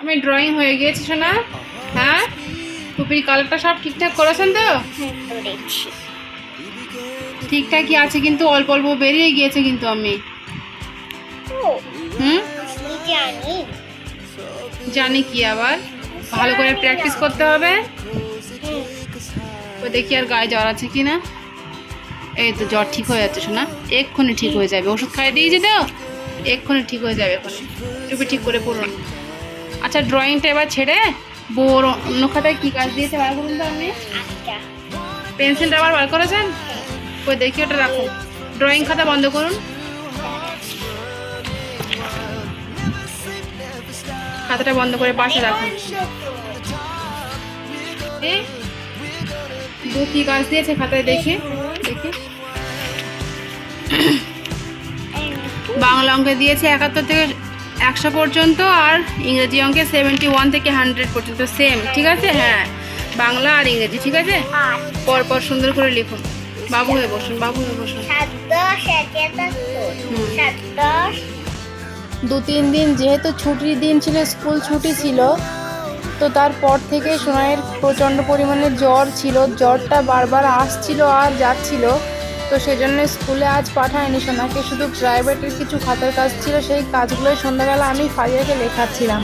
আমি ড্রয়িং হয়ে গিয়েছে শোনা হ্যাঁ? টুপির কালারটা সব ঠিকঠাক করেছেন তো? ঠিকঠাকই আছে কিন্তু অল্প অল্প বেরিয়ে গিয়েছে কিন্তু আমি। হুম? জানি। কি আবার। ভালো করে প্র্যাকটিস করতে হবে। ও দেখি আর গায়ে জ্বর আছে কি না এই তো জ্বর ঠিক হয়ে যাচ্ছে শোনা এক্ষুনি ঠিক হয়ে যাবে। ওষুধ খাইয়ে দিয়েছি তো? এক্ষুনি ঠিক হয়ে যাবে এক্ষুনি টুপি ঠিক করে পড়ুন আচ্ছা ড্রয়িংটা এবার ছেড়ে বোর অন্য খাতায় কী কাজ দিয়েছে বার করুন তো আপনি? পেন্সিলটা আবার বার করেছেন? ওই দেখি ওটা রাখুন। ড্রয়িং খাতা বন্ধ করুন। খাতাটা বন্ধ করে পাশে রাখুন। দু কি কাজ দিয়েছে খাতায় দেখে দেখে। বাংলা অঙ্কে দিয়েছে একাত্তর থেকে একশো পর্যন্ত আর ইংরেজি অঙ্কে সেভেন্টি ওয়ান থেকে হান্ড্রেড পর্যন্ত সেম ঠিক আছে? হ্যাঁ বাংলা আর ইংরেজি, ঠিক আছে? আট পর পর সুন্দর করে লিখুন বাবু হয়ে বসুন, বাবু হয়ে বসুন। দু, তিন দিন যেহেতু ছুটির দিন ছিল, স্কুল ছুটি ছিল, তো তারপর থেকে সোনাইয়ের প্রচণ্ড পরিমাণে জ্বর ছিল। জ্বরটা বারবার আসছিল আর যাচ্ছিল। তো সেই জন্য স্কুলে আজ পাঠায়নি সোনাকে। শুধু প্রাইভেটের কিছু খাতার কাজ ছিল, সেই কাজগুলোই সন্ধ্যাবেলা আমি ফারিয়াকে লেখাচ্ছিলাম।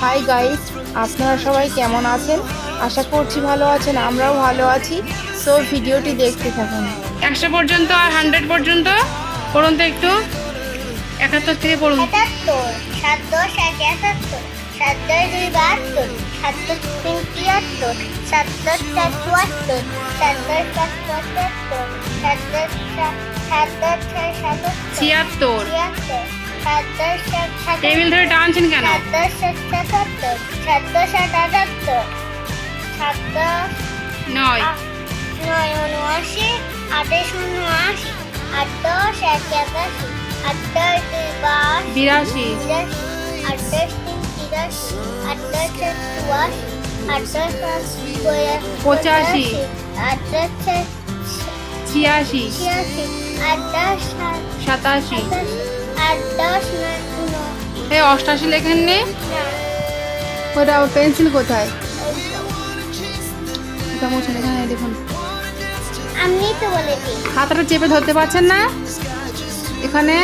হাই গাইস আপনারা সবাই কেমন আছেন? আশা করছি ভালো আছেন, আমরাও ভালো আছি। সো ভিডিওটি দেখতে থাকুন। একশো পর্যন্ত আর হান্ড্রেড পর্যন্ত? পড়ুন তো একটু। একাত্তর থেকে পড়ুন। সাত দশ এক একাত্তর সাত দশ দুই বাহাত্তর সাত তিন তিয়াত্তর সাত দশ চার চুয়াত্তর সাত দশ পাঁচ পঁচাত্তর সাত দশ সাত সাত দশ ছয় সাতাত্তর ছিয়াত্তর। ছিয়াত্তর সাত দশ সাত সাতাত্তর টেবিল ধরে টানছেন কেন? সাত দশ সাত সাতাত্তর সাত দশ আট আটাত্তর সাত দশ নয় নয় উনআশি আঠাশ উনআশি আট দশ এক একাশি আট দশ দুই বাষট্টি বিরাশি। বিরাশি আট দশ তিন তিরাশি আট পঁচাশি। ছিয়াশি। সাতাশি। এই অষ্টাশি লেখেন নে? ওটা পেন্সিল কোথায়? মোছেন এখানে দেখুন। আমি তো বলেছি খাতাটা চেপে ধরতে পারছেন না? এখানে?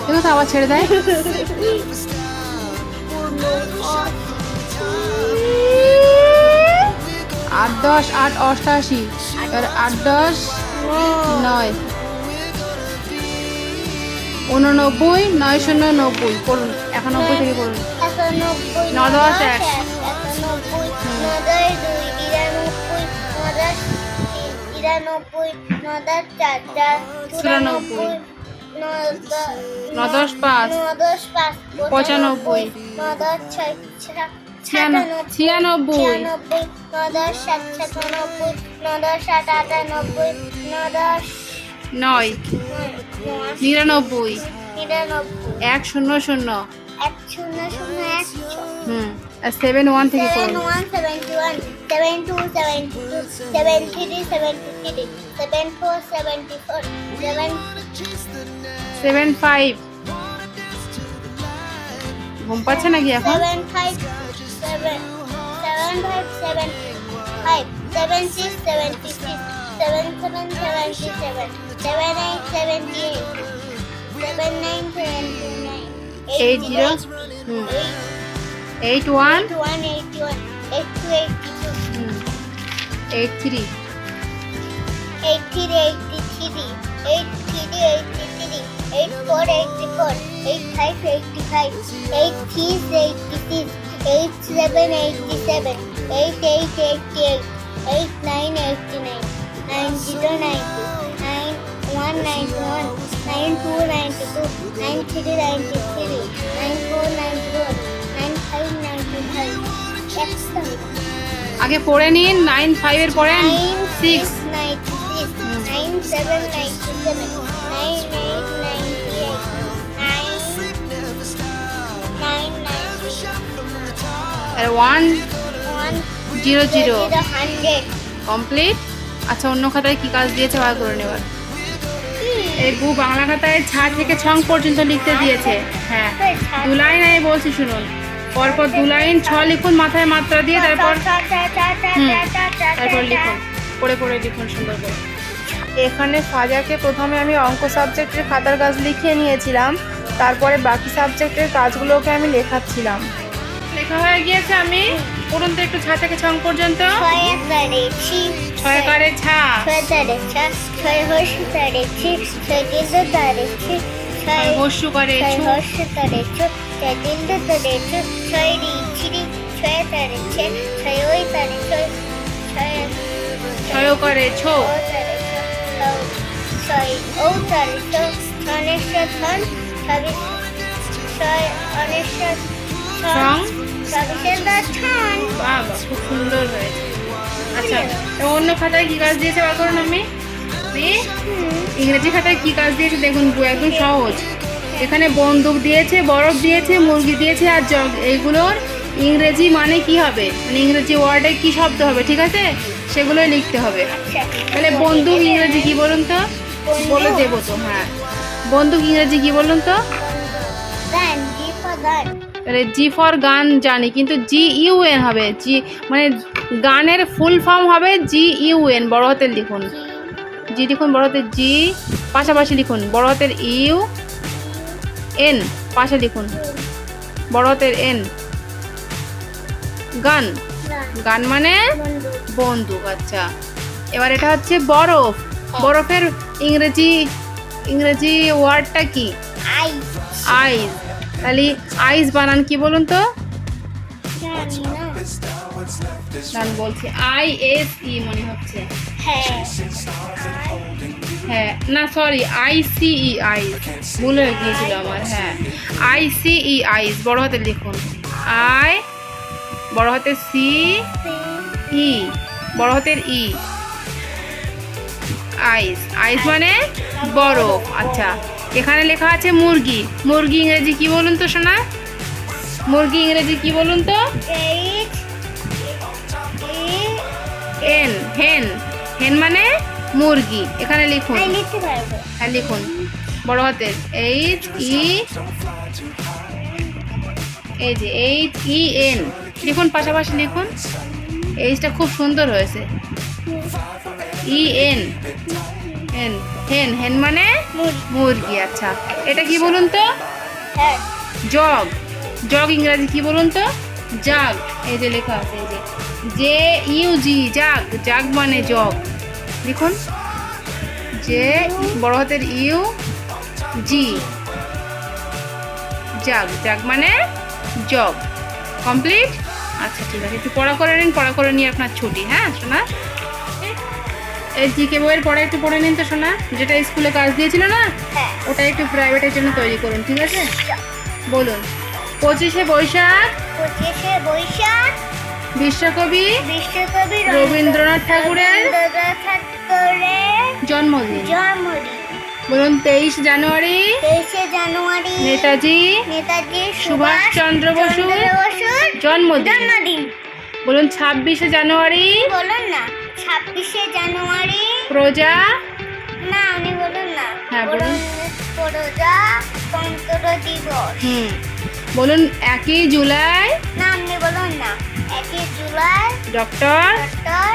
দেখো তো আবার ছেড়ে দেয়? আট দশ আট অষ্টাশি আর আট দশ নয় উননব্বই নয় শূন্য নব্বই পড়ুন একানব্বই থেকে একানব্বই ন দশ এক। চুরানব্বই। ন দ- ন দশ পাঁচ। পঁচানব্বই। ছিয়ানব্বই। সাত আট নয়। নিরানব্বই। এক শূন্য শূন্য। হুম। সেভেন ওয়ান থেকে two seventy two, seven three seventy three, seven four seventy four, seven seven five ঘুম পাচ্ছে নাকি এখন seven five seven seven five seven five, seven six seventy six, seven seven seventy seven, seven eight seventy eight, seven nine seventy nine, Eight zero? Hmm eight one eight one eighty one, eight two eighty eight three eight three eighty three, eight three eighty three, আগে পড়ে নিন nine five এর nine six nine seven nine seven one zero zero complete আচ্ছা অন্য খাতায় কি কাজ দিয়েছে বার করে নেবার। এই বু বাংলা খাতায় ছা থেকে ছং পর্যন্ত লিখতে দিয়েছে। হ্যাঁ দু লাইন আমি বলছি শুনুন। পরপর দু লাইন ছ লিখুন মাথায় মাত্রা দিয়ে তারপর তারপর লিখুন পড়ে পড়ে লিখুন সুন্দর করে। এখানে ফাজাকে প্রথমে আমি অঙ্ক সাবজেক্টের খাতার কাজ লিখিয়ে নিয়েছিলাম তারপরে বাকি সাবজেক্টের কাজগুলোকে আমি লেখাচ্ছিলাম। লেখা হয়ে গিয়েছে আমি। পড়ুন তো একটু ছা থেকে ছং পর্যন্ত। ছয় কারে ছয় হর্ষ তারেছি ছয় দিল তারেছি ছয় হস্যু করে ছয় ছু। তারেছো ছয় দিল তারেছো ছয় রিছিরি ছয় ওই তারেছো ছয় ছয় করে ছো। ছয় ও তারেছো ছাব্বিশ ছয় অনেশ্বর খুব সুন্দর হয়েছে আচ্ছা অন্য খাতায় কি কাজ দিয়েছে বার করুন আমি? ইংরেজি খাতায় কি কাজ দিয়েছে দেখুন একদম সহজ। এখানে বন্দুক দিয়েছে বরফ দিয়েছে মুরগি দিয়েছে আর জগ। এইগুলোর ইংরেজি মানে কি হবে? মানে ইংরেজি ওয়ার্ডে কি শব্দ হবে ঠিক আছে? সেগুলোই লিখতে হবে। আচ্ছা। তাহলে বন্দুক ইংরেজি কি বলুন তো? বলে দেবো তো হ্যাঁ। বন্দুক ইংরেজি কি বলুন তো? গান জি ফর গান তাহলে জি ফর গান জানি কিন্তু জি ইউ এন হবে জি মানে গানের ফুল ফর্ম হবে জি ইউ এন বড় হাতের লিখুন। জি লিখুন বড় হাতের জি পাশাপাশি লিখুন বড় হাতের ইউ এন পাশে লিখুন। বড় হাতের এন গান? গান। মানে বন্দুক। আচ্ছা। এবার এটা হচ্ছে বরফ। বরফের ইংরেজি ইংরেজি ওয়ার্ডটা কি? I ice. তাহলে আইস বানান কি বলুন তো? জানি বলছি, আই এস ই মনে হচ্ছে। হ্যাঁ হ্যাঁ না sorry I C E ice. ভুল হয়ে গিয়েছিল আমার হ্যাঁ। আই সি ই আইস, বড় হাতে লিখুন। আই, বড় হাতে সি ই, বড় হাতের ই। আইস আইস মানে বরফ আচ্ছা। এখানে লেখা আছে মুরগি। মুরগি ইংরেজি কি বলুন তো শোনা মুরগি ইংরেজি কি বলুন তো? এন হেন হেন মানে মুরগি। এখানে লিখুন। হ্যাঁ লিখুন। বড় হাতের। এইচ ই এই যে এইচ ই এন লিখুন পাশাপাশি লিখুন। এইচটা খুব সুন্দর হয়েছে। ই এন এন হেন হেন মানে মুরগি। আচ্ছা। এটা কি বলুন তো? হ্যাঁ। জগ। জগ ইংরাজি কি বলুন তো? জাগ। এই যে লেখা আছে এই যে। জে ইউ জি জাগ। জাগ মানে জগ। লিখুন। যে বড় হাতের ইউ জি। জাগ। জাগ মানে জগ। কমপ্লিট? আচ্ছা ঠিক আছে। একটু পড়া করে নিন পড়া করে নিয়ে আপনার ছুটি। হ্যাঁ শোনা। এই জিকে বইয়ের পড়া একটু পড়ে নিন তো শোনা যেটা স্কুলে কাজ দিয়েছিল না হ্যাঁ। ওটা একটু প্রাইভেটের জন্য তৈরি করুন ঠিক আছে? বলুন। পঁচিশে বৈশাখ পঁচিশে বৈশাখ বিশ্বকবি বিশ্বকবি রবীন্দ্রনাথ ঠাকুরের জন্মদিন। জন্মদিন। বলুন তেইশ জানুয়ারি তেইশে জানুয়ারি নেতাজি নেতাজি সুভাষচন্দ্র বসুর বসুর জন্মদিন। জন্মদিন। বলুন ছাব্বিশে জানুয়ারি বলুন ছাব্বিশে জানুয়ারি। প্রজা? না আপনি বলুন না। হ্যাঁ, বলুন। প্রজাতন্ত্র দিবস। হুম বলুন একই জুলাই? না আপনি বলুন না। একই জুলাই ডক্টর ডক্টর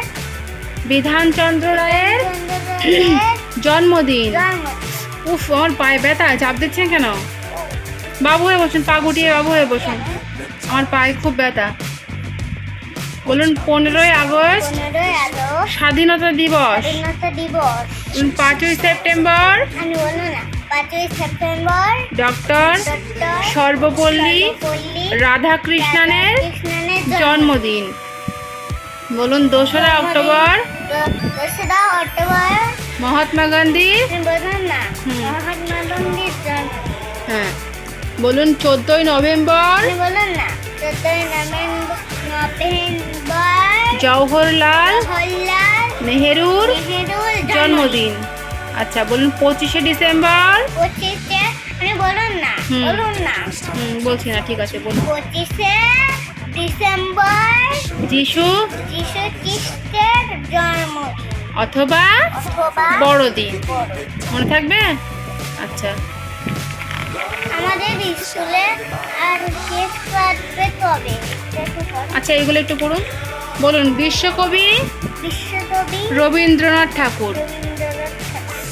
বিধানচন্দ্র রায়ের জন্মদিন। জন্মদিন। উফ আমার পায়ে ব্যথা চাপ দিচ্ছেন কেন? বাবু হয়ে বসুন পা গুটিয়ে বাবু হয়ে বসুন। আমার পায়ে খুব ব্যথা। বলুন পনেরোই আগস্ট পনেরোই আগস্ট স্বাধীনতা দিবস। স্বাধীনতা দিবস। বলুন পাঁচই সেপ্টেম্বর আমি বলুন না পাঁচই সেপ্টেম্বর ডক্টর সর্বপল্লী রাধাকৃষ্ণনের জন্মদিন। বলুন দোসরা অক্টোবর দোসরা অক্টোবর। মহাত্মা গান্ধীর হ্যাঁ। বলুন চোদ্দোই নভেম্বর বলুন না চোদ্দই নভেম্বর জওহরলাল নেহেরুর জন্মদিন। আচ্ছা বলুন পঁচিশে ডিসেম্বর? পঁচিশে বলুন না বলুন না। হুম বলছি না ঠিক আছে বলুন। পঁচিশে ডিসেম্বর যিশু যিশু খ্রিস্টের জন্ম। অথবা বড়দিন। মনে থাকবে? আচ্ছা। আমাদের স্কুলে আর কেক কাটবে তবে আচ্ছা এগুলো একটু পড়ুন। বলুন বিশ্বকবি বিশ্বকবি রবীন্দ্রনাথ ঠাকুর।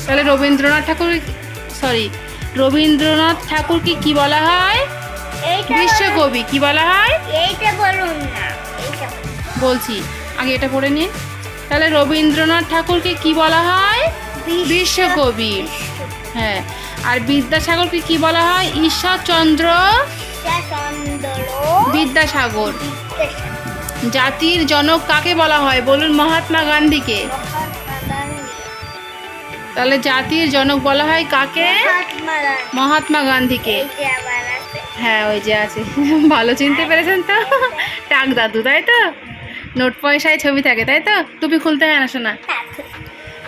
তাহলে রবীন্দ্রনাথ ঠাকুর সরি রবীন্দ্রনাথ ঠাকুরকে কি বলা হয়? বিশ্বকবি কি বলা হয়? এইটা বলুন না বলছি আগে এটা পড়ে নিন। তাহলে রবীন্দ্রনাথ ঠাকুরকে কি বলা হয়? বিশ্বকবি। হ্যাঁ আর বিদ্যাসাগরকে কি বলা হয়? ঈশ্বরচন্দ্র চন্দ্র বিদ্যাসাগর। জাতির জনক কাকে বলা হয়? বলুন মহাত্মা গান্ধীকে। তাহলে জাতির জনক বলা হয় কাকে? মহাত্মা গান্ধীকে। হ্যাঁ ওই যে আছে। ভালো চিনতে পেরেছেন তো? টাক দাদু, তাই তো? নোট পয়সায় ছবি থাকে, তাই তো? টুপি খুলতে হয় না শোনা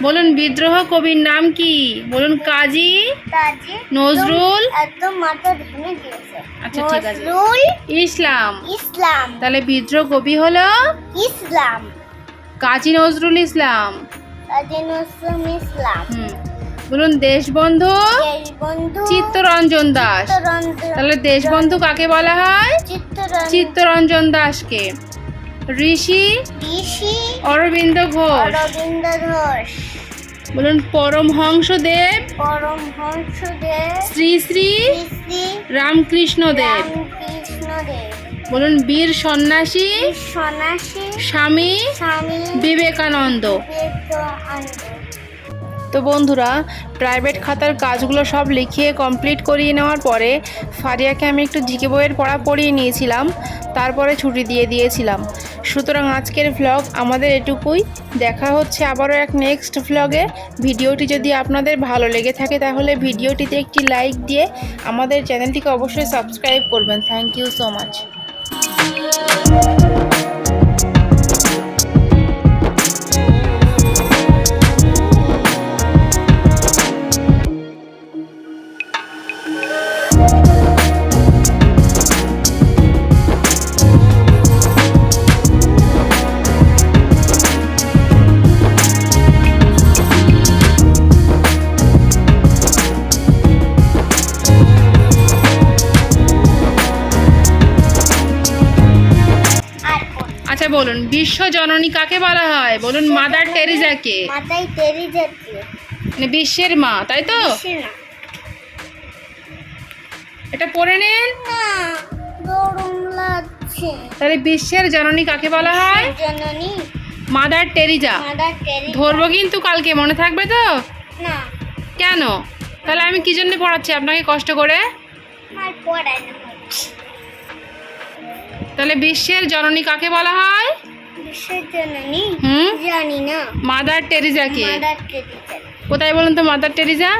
বলুন বিদ্রোহ কবির নাম কি? বলুন কাজী নজরুল একদম মাথা ভেঙে দিয়েছে। আচ্ছা, ঠিক আছে। ইসলাম। ইসলাম। তাহলে বিদ্রোহ কবি হলো? ইসলাম। কাজী নজরুল ইসলাম। কাজী নজরুল ইসলাম। বলুন দেশবন্ধু বন্ধু চিত্তরঞ্জন দাস। তাহলে দেশবন্ধু কাকে বলা হয়? চিত্তরঞ্জন। চিত্তরঞ্জন দাসকে। ঋষি ঋষি অরবিন্দ ঘোষ। অরবিন্দ ঘোষ। বলুন পরমহংসদেব পরমহংসদেব শ্রী শ্রী শ্রী রামকৃষ্ণ দেব বলুন বীর সন্ন্যাসী সন্ন্যাসী স্বামী স্বামী বিবেকানন্দ। তো বন্ধুরা প্রাইভেট খাতার কাজগুলো সব লিখিয়ে কমপ্লিট করিয়ে নেওয়ার পরে ফারিয়াকে আমি একটু জিকে বইয়ের পড়া পড়িয়ে নিয়েছিলাম, তারপরে ছুটি দিয়ে দিয়েছিলাম। সুতরাং আজকের ভ্লগ আমাদের এটুকুই। দেখা হচ্ছে আবারও এক নেক্সট ভ্লগে ভিডিওটি যদি আপনাদের ভালো লেগে থাকে তাহলে ভিডিওটিতে একটি লাইক দিয়ে আমাদের চ্যানেলটিকে অবশ্যই সাবস্ক্রাইব করবেন। থ্যাংক ইউ সো মাচ বলুন বিশ্ব জননী কাকে বলা হয়? বলুন মাদার টেরিজাকে মানে বিশ্বের মা তাই তো? এটা পড়ে নিন। তাহলে বিশ্বের জননী কাকে বলা হয়? জননী? মাদার টেরিজা ধরবো কিন্তু কালকে মনে থাকবে তো? কেন? তাহলে আমি কি জন্য পড়াচ্ছি আপনাকে কষ্ট করে? না। তাহলে বিশ্বের জননী কাকে বলা হয়? বিশ্বের জননী? হুম? জানি না। মাদার মাদার তেরি কোথায় বলুন তো মাদার টেরিজা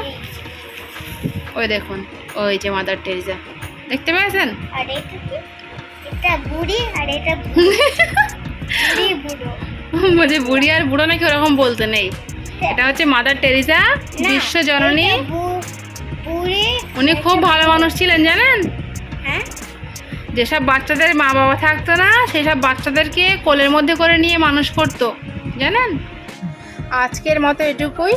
ওই দেখুন ওই যে মাদার টেরিজা দেখতে পেয়েছেন? আর এটা বুড়ি আর এটা বুড়ি। বুড়ো বলছে বুড়ি আর বুড়ো নাকি ওরকম বলতে নেই। এটা হচ্ছে মাদার টেরিজা বিশ্ব জননী। উনি খুব ভালো মানুষ ছিলেন জানেন? হ্যাঁ? যেসব বাচ্চাদের মা বাবা থাকতো না সেই সব বাচ্চাদেরকে কোলের মধ্যে করে নিয়ে মানুষ করতো। জানেন? আজকের মতো এটুকুই।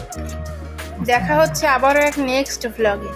দেখা হচ্ছে আবারও এক নেক্সট ভ্লগে